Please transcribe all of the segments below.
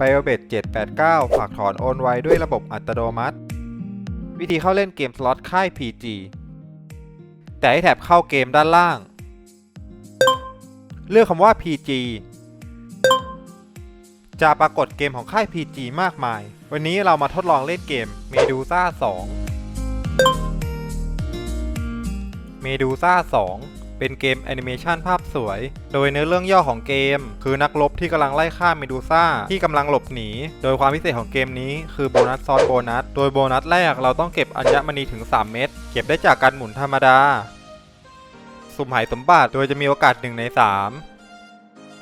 b i o b e t 789 ฝากถอนโอนไวด้วยระบบอัตโนมัติ วิธีเข้าเล่นเกมสล็อตค่าย PG แต่ให้แท็บเข้าเกมด้านล่าง เลือกคำว่า PG จะปรากฏเกมของค่าย PG มากมาย วันนี้เรามาทดลองเล่นเกม Medusa 2 Medusa 2 เป็นเกมแอนิเมชันภาพสวย โดยเนื้อเรื่องย่อของเกม คือนักรบที่กำลังไล่ฆ่าเมดูซ่าที่กำลังหลบหนี โดยความพิเศษของเกมนี้คือโบนัสซ้อนโบนัส โดยโบนัสแรกเราต้องเก็บอัญมณีถึง 3 เม็ด เก็บได้จากการหมุนธรรมดา สุ่มหายสมบัติ โดยจะมีโอกาส1ใน3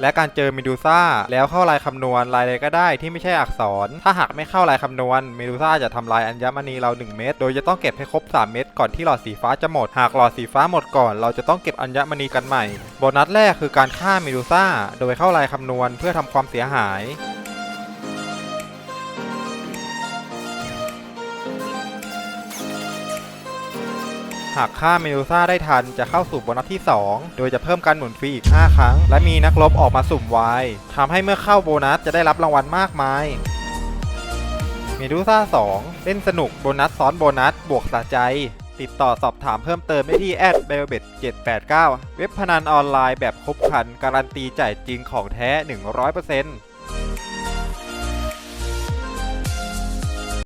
และการเจอเมดูซ่าแล้วเข้าลายคำนวณลายใดก็ได้ที่ไม่ใช่อักษร ถ้าหากไม่เข้าลายคำนวณเมดูซ่าจะทำลายอัญมณีเรา 1 เม็ดโดยจะต้องเก็บให้ครบ 3 เม็ดก่อนที่หลอดสีฟ้าจะหมด หากหลอดสีฟ้าหมดก่อน เราจะต้องเก็บอัญมณีกันใหม่ โบนัสแรกคือการฆ่าเมดูซ่าโดยเข้าลายคำนวณเพื่อทำความเสียหาย หากฆ่าเมดูซ่าได้ทันจะเข้าสู่โบนัสที่ 2 โดยจะเพิ่มการหมุนฟรีอีก 5 ครั้ง และมีนักรบออกมาสุ่มไวทำให้เมื่อเข้าโบนัสจะได้รับรางวัลมากมายเมดูซ่า 2 เล่นสนุกโบนัสซ้อนโบนัส บวกสะใจ ติดต่อสอบถามเพิ่มเติมได้ที่แอดเบลเบ789 เว็บพนันออนไลน์แบบครบครัน การันตีจ่ายจริงของแท้ 100%